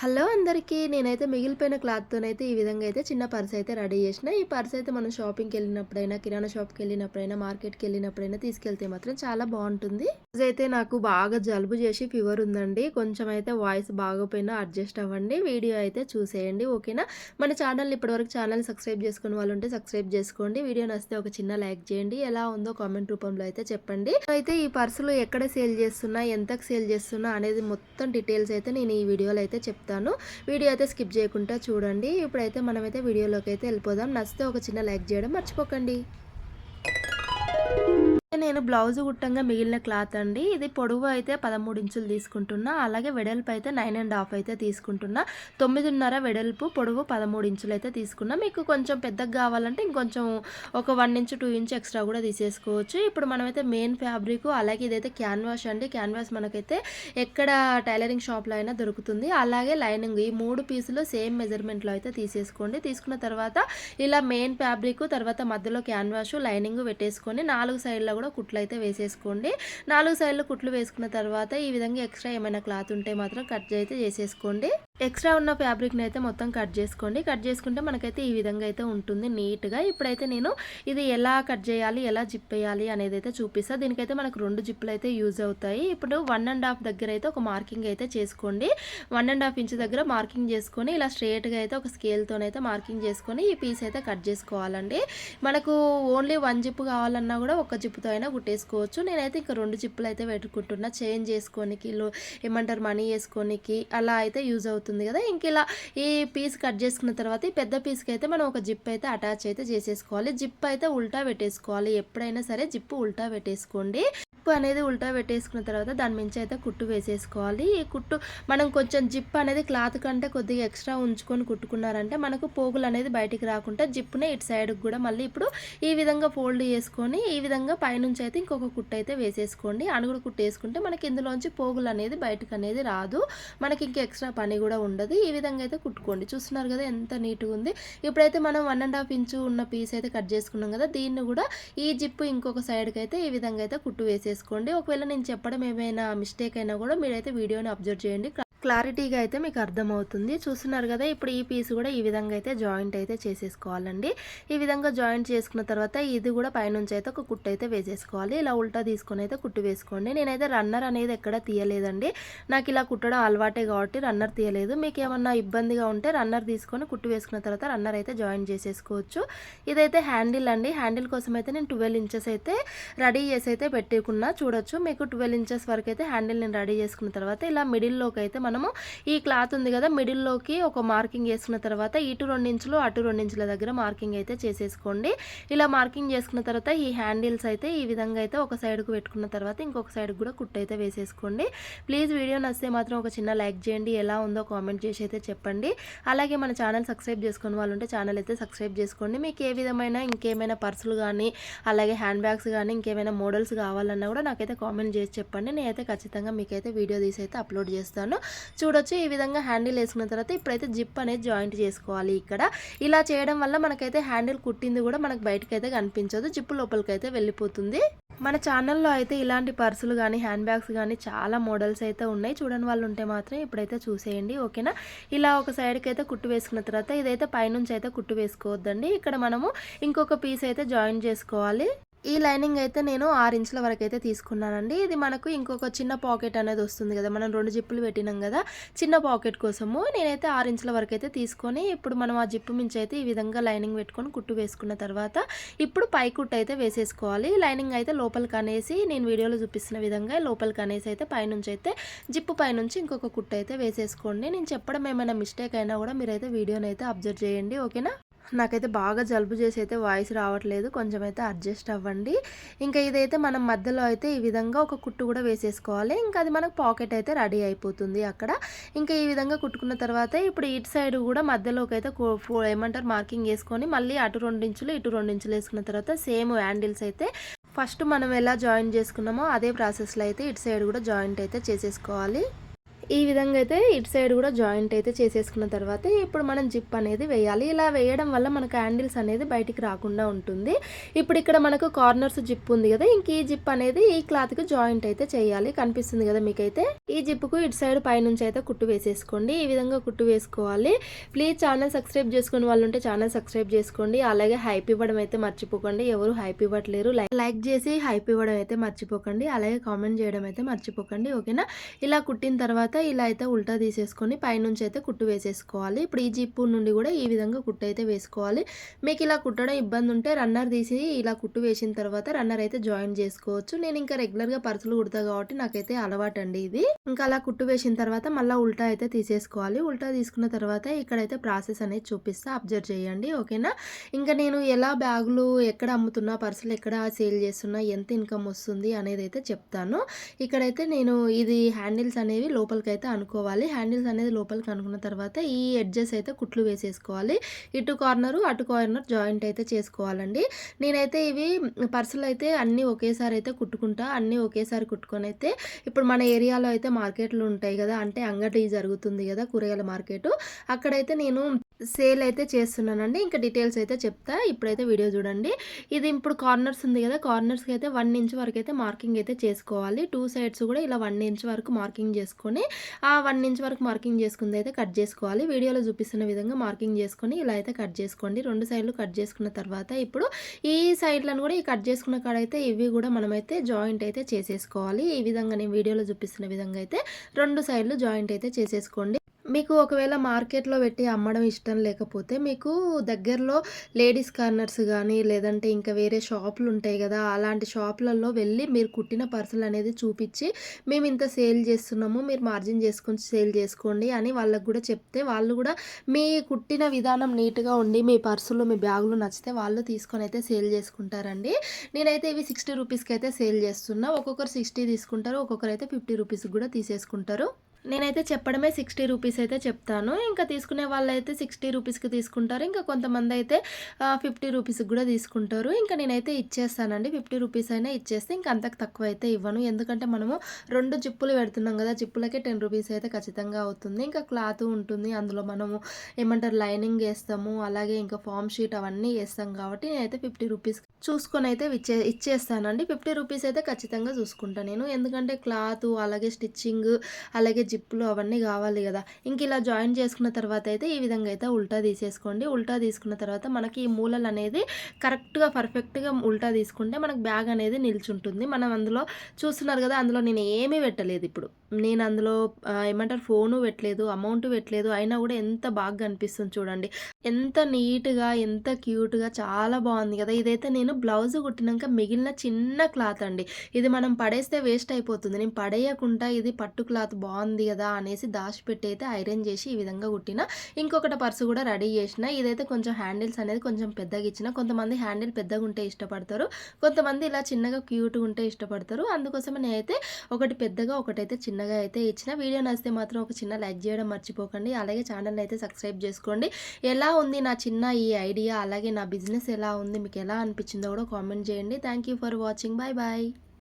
Hello అందరికీ నేనైతే మిగిలిపోయిన క్లాత్తోనైతే ఈ విధంగా అయితే చిన్న పర్స్ అయితే రెడీ చేసిన. ఈ పర్స్ అయితే మనం షాపింగ్కి వెళ్ళినప్పుడైనా కిరాణా షాప్కి వెళ్ళినప్పుడైనా మార్కెట్కి వెళ్ళినప్పుడైనా తీసుకెళ్తే మాత్రం చాలా బాగుంటుంది. అయితే నాకు బాగా జలుబు చేసి ఫీవర్ ఉందండి. కొంచెం అయితే వాయిస్ బాగోపోయినా అడ్జస్ట్ అవ్వండి. వీడియో అయితే చూసేయండి ఓకేనా? మన ఛానల్ ఇప్పటివరకు ఛానల్ సబ్స్క్రైబ్ చేసుకుని వాళ్ళు ఉంటే సబ్స్క్రైబ్ చేసుకోండి. వీడియో నచ్చితే ఒక చిన్న లైక్ చేయండి. ఎలా ఉందో కామెంట్ రూపంలో అయితే చెప్పండి. అయితే ఈ పర్సులు ఎక్కడ సేల్ చేస్తున్నా ఎంతకు సేల్ చేస్తున్నా అనేది మొత్తం డీటెయిల్స్ అయితే నేను ఈ వీడియోలో అయితే చెప్తాను. వీడియో అయితే స్కిప్ చేయకుండా చూడండి. ఇప్పుడైతే మనమైతే వీడియోలోకి అయితే వెళ్ళిపోదాం. నచ్చితే ఒక చిన్న లైక్ చేయడం మర్చిపోకండి. నేను బ్లౌజ్ గుట్టంగా మిగిలిన క్లాత్ అండి. ఇది పొడవు అయితే పదమూడు ఇంచులు తీసుకుంటున్నా. అలాగే వెడల్పు అయితే నైన్ అండ్ హాఫ్ అయితే తీసుకుంటున్నా. తొమ్మిదిన్నర వెడల్పు పొడవు పదమూడు ఇంచులు అయితే తీసుకున్నా. మీకు కొంచెం పెద్దగా కావాలంటే ఇంకొంచెం ఒక one inch two inch extra కూడా తీసేసుకోవచ్చు. ఇప్పుడు మనమైతే మెయిన్ ఫ్యాబ్రిక్ అలాగే ఇదైతే క్యాన్వాస్ అండి. క్యాన్వాస్ మనకైతే ఎక్కడ టైలరింగ్ షాప్లో అయినా దొరుకుతుంది. అలాగే లైనింగ్ ఈ మూడు పీసులు సేమ్ మెజర్మెంట్లో అయితే తీసేసుకోండి. తీసుకున్న తర్వాత ఇలా మెయిన్ ఫ్యాబ్రిక్ తర్వాత మధ్యలో క్యాన్వాస్ లైనింగ్ పెట్టేసుకొని నాలుగు సైడ్లో కూడా కుట్లు అయితే వేసేసుకోండి. నాలుగు సైడ్లు కుట్లు వేసుకున్న తర్వాత ఈ విధంగా ఎక్స్ట్రా ఏమైనా క్లాత్ ఉంటే మాత్రం కట్ అయితే చేసేసుకోండి. ఎక్స్ట్రా ఉన్న ఫ్యాబ్రిక్ని అయితే మొత్తం కట్ చేసుకోండి. కట్ చేసుకుంటే మనకైతే ఈ విధంగా అయితే ఉంటుంది నీట్గా. ఇప్పుడైతే నేను ఇది ఎలా కట్ చేయాలి ఎలా జిప్ వేయాలి అనేది అయితే చూపిస్తాను దీనికైతే మనకు రెండు జిప్పులు అయితే యూజ్ అవుతాయి. ఇప్పుడు వన్ అండ్ హాఫ్ దగ్గర అయితే ఒక మార్కింగ్ అయితే చేసుకోండి. వన్ అండ్ హాఫ్ ఇంచ్ దగ్గర మార్కింగ్ చేసుకొని ఇలా స్ట్రేట్గా అయితే ఒక స్కేల్తోనైతే మార్కింగ్ చేసుకొని ఈ పీస్ అయితే కట్ చేసుకోవాలండి. మనకు ఓన్లీ వన్ జిప్ కావాలన్నా కూడా ఒక జిప్పుతో అయినా కుట్టేసుకోవచ్చు. నేనైతే ఇంకా రెండు జిప్పులు అయితే పెట్టుకుంటున్నా. చేంజ్ చేసుకోనికి ఏమంటారు మనీ వేసుకోనికి అలా అయితే యూజ్ అవుతుంది. కదా. ఇంక ఇలా ఈ పీస్ కట్ చేసుకున్న తర్వాత ఈ పెద్ద పీస్కి అయితే మనం ఒక జిప్ అయితే అటాచ్ అయితే చేసేసుకోవాలి. జిప్ అయితే ఉల్టా పెట్టేసుకోవాలి. ఎప్పుడైనా సరే జిప్ ఉల్టా పెట్టేసుకోండి. జిప్ అనేది ఉల్టా పెట్టేసుకున్న తర్వాత దాని మించి అయితే కుట్టు వేసేసుకోవాలి. ఈ కుట్టు మనం కొంచెం జిప్ అనేది క్లాత్ కంటే కొద్దిగా ఎక్స్ట్రా ఉంచుకొని కుట్టుకున్నారంటే మనకు పోగులు అనేది బయటికి రాకుండా జిప్పునే ఇటు సైడ్కి కూడా మళ్ళీ ఇప్పుడు ఈ విధంగా ఫోల్డ్ చేసుకొని ఈ విధంగా పైనుంచి అయితే ఇంకొక కుట్టు అయితే వేసేసుకోండి. అడుగుడు కుట్టు వేసుకుంటే మనకి ఇందులోంచి పోగులు అనేది బయటకు అనేది రాదు. మనకి ఇంకా ఎక్స్ట్రా పని కూడా ఉండదు. ఈ విధంగా అయితే కుట్టుకోండి. చూస్తున్నారు కదా ఎంత నీట్గా ఉంది. ఇప్పుడైతే మనం వన్ అండ్ హాఫ్ ఇంచు ఉన్న పీస్ అయితే కట్ చేసుకున్నాం కదా దీన్ని కూడా ఈ జిప్పు ఇంకొక సైడ్కి అయితే ఈ విధంగా అయితే కుట్టు వేసేసుకోండి ఒకవేళ నేను చెప్పడం ఏమైనా మిస్టేక్ అయినా కూడా మీరైతే వీడియోని అబ్జర్వ్ చేయండి. క్లారిటీగా అయితే మీకు అర్థమవుతుంది. చూస్తున్నారు కదా ఇప్పుడు ఈ పీస్ కూడా ఈ విధంగా అయితే జాయింట్ అయితే చేసేసుకోవాలండి. ఈ విధంగా జాయింట్ చేసుకున్న తర్వాత ఇది కూడా పైనుంచి అయితే ఒక కుట్టు అయితే వేసేసుకోవాలి. ఇలా ఉల్టా తీసుకొని అయితే కుట్టు వేసుకోండి. నేనైతే రన్నర్ అనేది ఎక్కడ తీయలేదండి. నాకు ఇలా కుట్టడం అలవాటే కాబట్టి రన్నర్ తీయలేదు. మీకు ఏమన్నా ఇబ్బందిగా ఉంటే రన్నర్ తీసుకొని కుట్టు వేసుకున్న తర్వాత రన్నర్ అయితే జాయిన్ చేసేసుకోవచ్చు. ఇదైతే హ్యాండిల్ అండి. హ్యాండిల్ కోసం అయితే నేను ట్వెల్వ్ ఇంచెస్ అయితే రెడీ చేసి అయితే పెట్టుకున్నా. చూడొచ్చు. మీకు ట్వెల్వ్ ఇంచెస్ వరకు అయితే హ్యాండిల్ నేను రెడీ చేసుకున్న తర్వాత ఇలా మిడిల్లోకి అయితే మనము ఈ క్లాత్ ఉంది కదా మిడిల్లోకి ఒక మార్కింగ్ వేసుకున్న తర్వాత ఇటు రెండు ఇంచులు అటు రెండు ఇంచుల దగ్గర మార్కింగ్ అయితే చేసేసుకోండి. ఇలా మార్కింగ్ చేసుకున్న తర్వాత ఈ హ్యాండిల్స్ అయితే ఈ విధంగా అయితే ఒక సైడ్కు పెట్టుకున్న తర్వాత ఇంకొక సైడ్కి కూడా కుట్టు అయితే వేసేసుకోండి. ప్లీజ్ వీడియో నచ్చితే మాత్రం ఒక చిన్న లైక్ చేయండి. ఎలా ఉందో కామెంట్ చేసి అయితే చెప్పండి. అలాగే మన ఛానల్ సబ్స్క్రైబ్ చేసుకుని వాళ్ళు ఉంటే ఛానల్ అయితే సబ్స్క్రైబ్ చేసుకోండి. మీకు ఏ విధమైన ఇంకేమైనా పర్సులు కానీ అలాగే హ్యాండ్ బ్యాగ్స్ కానీ ఇంకేమైనా మోడల్స్ కావాలన్నా కూడా నాకైతే కామెంట్ చేసి చెప్పండి. నేనైతే ఖచ్చితంగా మీకైతే వీడియో తీసి అయితే అప్లోడ్ చేస్తాను. చూడొచ్చు ఈ విధంగా హ్యాండిల్ వేసుకున్న తర్వాత ఇప్పుడైతే జిప్ అనేది జాయింట్ చేసుకోవాలి ఇక్కడ. ఇలా చేయడం వల్ల మనకైతే హ్యాండిల్ కుట్టింది కూడా మనకు బయటకైతే అయితే కనిపించదు. జిప్పు లోపలికి అయితే వెళ్ళిపోతుంది. మన ఛానల్లో అయితే ఇలాంటి పర్సులు కానీ హ్యాండ్ బ్యాగ్స్ కానీ చాలా మోడల్స్ అయితే ఉన్నాయి. చూడని వాళ్ళు ఉంటే మాత్రం ఇప్పుడైతే చూసేయండి. ఓకేనా? ఇలా ఒక సైడ్కి అయితే కుట్టు వేసుకున్న తర్వాత ఇదైతే పైనుంచి అయితే కుట్టు వేసుకోవద్దండి. ఇక్కడ మనము ఇంకొక పీస్ అయితే జాయిన్ చేసుకోవాలి. ఈ లైనింగ్ అయితే నేను ఆరు ఇంచుల వరకు అయితే తీసుకున్నానండి. ఇది మనకు ఇంకొక చిన్న పాకెట్ అనేది వస్తుంది కదా మనం రెండు జిప్పులు పెట్టినాం కదా చిన్న పాకెట్ కోసము నేనైతే ఆరు ఇంచుల వరకు అయితే తీసుకొని ఇప్పుడు మనం ఆ జిప్పు మించి అయితే ఈ విధంగా లైనింగ్ పెట్టుకొని కుట్టు వేసుకున్న తర్వాత ఇప్పుడు పై కుట్టు అయితే వేసేసుకోవాలి. లైనింగ్ అయితే లోపలికి అనేసి నేను వీడియోలో చూపిస్తున్న విధంగా లోపలికి అనేసి అయితే పైనుంచి అయితే జిప్పు పైనుంచి ఇంకొక కుట్టు అయితే వేసేసుకోండి. నేను చెప్పడం ఏమైనా మిస్టేక్ అయినా కూడా మీరైతే వీడియోని అయితే అబ్జర్వ్ చేయండి. ఓకేనా? నాకైతే బాగా జలుబు చేసి అయితే వాయిస్ రావట్లేదు. కొంచెం అయితే అడ్జస్ట్ అవ్వండి. ఇంకా ఇదైతే మనం మధ్యలో అయితే ఈ విధంగా ఒక కుట్టు కూడా వేసేసుకోవాలి. ఇంకా అది మనకు పాకెట్ అయితే రెడీ అయిపోతుంది అక్కడ. ఇంకా ఈ విధంగా కుట్టుకున్న తర్వాత ఇప్పుడు ఇటు సైడ్ కూడా మధ్యలోకి అయితే ఫో- ఏమంటారు? మార్కింగ్ వేసుకొని మళ్ళీ అటు రెండు ఇంచులు ఇటు రెండు ఇంచులు వేసుకున్న తర్వాత సేమ్ హ్యాండిల్స్ అయితే ఫస్ట్ మనం ఎలా జాయిన్ చేసుకున్నామో అదే ప్రాసెస్లో అయితే ఇటు సైడ్ కూడా జాయింట్ అయితే చేసేసుకోవాలి. ఈ విధంగా అయితే ఇటు సైడ్ కూడా జాయింట్ అయితే చేసేసుకున్న తర్వాత ఇప్పుడు మనం జిప్ అనేది వేయాలి. ఇలా వేయడం వల్ల మనకు హ్యాండిల్స్ అనేది బయటికి రాకుండా ఉంటుంది. ఇప్పుడు ఇక్కడ మనకు కార్నర్స్ జిప్ ఉంది కదా ఇంక ఈ జిప్ అనేది ఈ క్లాత్కి జాయింట్ అయితే చేయాలి కనిపిస్తుంది కదా మీకైతే. ఈ జిప్కు ఇటు సైడ్ పైనుంచి అయితే కుట్టు వేసేసుకోండి. ఈ విధంగా కుట్టు వేసుకోవాలి. ప్లీజ్ ఛానల్ సబ్స్క్రైబ్ చేసుకునే వాళ్ళు ఉంటే ఛానల్ సబ్స్క్రైబ్ చేసుకోండి. అలాగే హైప్ ఇవ్వడం అయితే మర్చిపోకండి. ఎవరు హైప్ ఇవ్వట్లేరు. లైక్ లైక్ చేసి హైప్ ఇవ్వడం అయితే మర్చిపోకండి. అలాగే కామెంట్ చేయడం అయితే మర్చిపోకండి. ఓకేనా? ఇలా కుట్టిన తర్వాత ఇలా అయితే ఉల్టా తీసేసుకొని పైనుంచి అయితే కుట్టు వేసేసుకోవాలి. ఇప్పుడు ఈ జిప్పు నుండి కూడా ఈ విధంగా కుట్టు అయితే వేసుకోవాలి. మీకు ఇలా కుట్టడం ఇబ్బంది ఉంటే రన్నర్ తీసి ఇలా కుట్టు వేసిన తర్వాత రన్నర్ అయితే జాయిన్ చేసుకోవచ్చు. నేను ఇంకా రెగ్యులర్గా పర్సులు కుడతా కాబట్టి నాకైతే అలవాటు అండి ఇది. ఇంకా అలా కుట్టు వేసిన తర్వాత మళ్ళీ ఉల్టా అయితే తీసేసుకోవాలి. ఉల్టా తీసుకున్న తర్వాత ఇక్కడైతే ప్రాసెస్ అనేది చూపిస్తా. అబ్జర్వ్ చేయండి. ఓకేనా? ఇంకా నేను ఎలా బ్యాగులు ఎక్కడ అమ్ముతున్నా పర్సులు ఎక్కడ సేల్ చేస్తున్నా ఎంత ఇన్కమ్ వస్తుంది అనేది అయితే చెప్తాను. ఇక్కడైతే నేను ఇది హ్యాండిల్స్ అనేవి లోపలికి అయితే అనుకోవాలి. హ్యాండిల్స్ అనేది లోపలికి అనుకున్న తర్వాత ఈ ఎడ్జెస్ అయితే కుట్లు వేసేసుకోవాలి. ఇటు కార్నరు అటు కార్నర్ జాయింట్ అయితే చేసుకోవాలండి. నేనైతే ఇవి పర్సులు అయితే అన్నీ ఒకేసారి అయితే కుట్టుకుంటా. అన్నీ ఒకేసారి కుట్టుకొని అయితే ఇప్పుడు మన ఏరియాలో అయితే మార్కెట్లు ఉంటాయి కదా అంటే అంగడి జరుగుతుంది కదా కూరగాయల మార్కెట్. అక్కడైతే నేను సేల్ అయితే చేస్తున్నానండి. ఇంకా డీటెయిల్స్ అయితే చెప్తా. ఇప్పుడైతే వీడియో చూడండి. ఇది ఇప్పుడు కార్నర్స్ ఉంది కదా కార్నర్స్కి అయితే వన్ ఇంచ్ వరకు అయితే మార్కింగ్ అయితే చేసుకోవాలి. టూ సైడ్స్ కూడా ఇలా వన్ ఇంచ్ వరకు మార్కింగ్ చేసుకొని ఆ వన్ ఇంచ్ వరకు మార్కింగ్ చేసుకుంది అయితే కట్ చేసుకోవాలి. వీడియోలో చూపిస్తున్న విధంగా మార్కింగ్ చేసుకొని ఇలా అయితే కట్ చేసుకోండి. రెండు సైడ్లు కట్ చేసుకున్న తర్వాత ఇప్పుడు ఈ సైడ్లను కూడా ఈ కట్ చేసుకున్న కాడ అయితే ఇవి కూడా మనమైతే జాయింట్ అయితే చేసేసుకోవాలి. ఈ విధంగా నేను వీడియోలో చూపిస్తున్న విధంగా అయితే రెండు సైడ్లు జాయింట్ అయితే చేసేసుకోండి. మీకు ఒకవేళ మార్కెట్లో పెట్టి అమ్మడం ఇష్టం లేకపోతే మీకు దగ్గరలో లేడీస్ కార్నర్స్ కానీ లేదంటే ఇంకా వేరే షాపులు ఉంటాయి కదా అలాంటి షాపులలో వెళ్ళి మీరు కుట్టిన పర్సులు అనేది చూపించి మేము ఇంత సేల్ చేస్తున్నాము మీరు మార్జిన్ చేసుకొని సేల్ చేసుకోండి అని వాళ్ళకు కూడా చెప్తే వాళ్ళు కూడా మీ కుట్టిన విధానం నీట్గా ఉండి మీ పర్సులు మీ బ్యాగులు నచ్చితే వాళ్ళు తీసుకొని అయితే సేల్ చేసుకుంటారండి. నేనైతే ఇవి సిక్స్టీ రూపీస్కి అయితే సేల్ చేస్తున్నా. ఒక్కొక్కరు సిక్స్టీ తీసుకుంటారు ఒక్కొక్కరు అయితే ఫిఫ్టీ రూపీస్కి కూడా తీసేసుకుంటారు. నేనైతే చెప్పడమే సిక్స్టీ రూపీస్ అయితే చెప్తాను. ఇంకా తీసుకునే వాళ్ళు అయితే సిక్స్టీ రూపీస్కి తీసుకుంటారు. ఇంకా కొంతమంది అయితే ఫిఫ్టీ రూపీస్కి కూడా తీసుకుంటారు. ఇంకా నేనైతే ఇచ్చేస్తానండి. ఫిఫ్టీ రూపీస్ అయినా ఇచ్చేస్తే ఇంకా అంతకు తక్కువ అయితే ఇవ్వను. ఎందుకంటే మనము రెండు జిప్పులు పెడుతున్నాం కదా జిప్పులకే టెన్ రూపీస్ అయితే ఖచ్చితంగా అవుతుంది. ఇంకా క్లాత్ ఉంటుంది. అందులో మనము ఏమంటారు లైనింగ్ వేస్తాము. అలాగే ఇంకా ఫామ్ షీట్ అవన్నీ వేస్తాం కాబట్టి నేనైతే ఫిఫ్టీ రూపీస్ చూసుకొని అయితే ఇచ్చే ఇచ్చేస్తానండి. ఫిఫ్టీ రూపీస్ అయితే ఖచ్చితంగా చూసుకుంటాను నేను. ఎందుకంటే క్లాత్ అలాగే స్టిచ్చింగ్ అలాగే జిప్పులు అవన్నీ కావాలి కదా. ఇంక ఇలా జాయిన్ చేసుకున్న తర్వాత అయితే ఈ విధంగా అయితే ఉల్టా తీసేసుకోండి. ఉల్టా తీసుకున్న తర్వాత మనకి ఈ మూలలు అనేది కరెక్ట్గా పర్ఫెక్ట్గా ఉల్టా తీసుకుంటే మనకు బ్యాగ్ అనేది నిల్చుంటుంది. మనం అందులో చూస్తున్నారు కదా అందులో నేను ఏమీ పెట్టలేదు ఇప్పుడు. నేను అందులో ఏమంటారు ఫోను పెట్టలేదు అమౌంట్ పెట్టలేదు అయినా కూడా ఎంత బాగా కనిపిస్తుంది చూడండి. ఎంత నీట్గా ఎంత క్యూట్గా చాలా బాగుంది కదా. ఇదైతే నేను బ్లౌజ్ కుట్టినాక మిగిలిన చిన్న క్లాత్ అండి. ఇది మనం పడేస్తే వేస్ట్ అయిపోతుంది. నేను పడేయకుండా ఇది పట్టు క్లాత్ బాగుంది కదా అనేసి దాచిపెట్టి అయితే ఐరన్ చేసి ఈ విధంగా కుట్టిన ఇంకొకటి పర్సు కూడా రెడీ చేసిన ఇదైతే కొంచెం హ్యాండిల్స్ అనేది కొంచెం పెద్దగా ఇచ్చిన కొంతమంది హ్యాండిల్ పెద్దగా ఉంటే ఇష్టపడతారు కొంతమంది ఇలా చిన్నగా క్యూట్గా ఉంటే ఇష్టపడతారు. అందుకోసమే నేనైతే ఒకటి పెద్దగా ఒకటైతే చిన్నగా అయితే ఇచ్చిన వీడియో నచ్చితే మాత్రం ఒక చిన్న లైక్ చేయడం మర్చిపోకండి. అలాగే ఛానల్ అయితే సబ్స్క్రైబ్ చేసుకోండి. ఎలా ఉంది నా చిన్న ఈ ఐడియా అలాగే నా బిజినెస్ ఎలా ఉంది మీకు ఎలా అనిపించిందో కూడా కామెంట్ చేయండి. Thank you for watching. Bye bye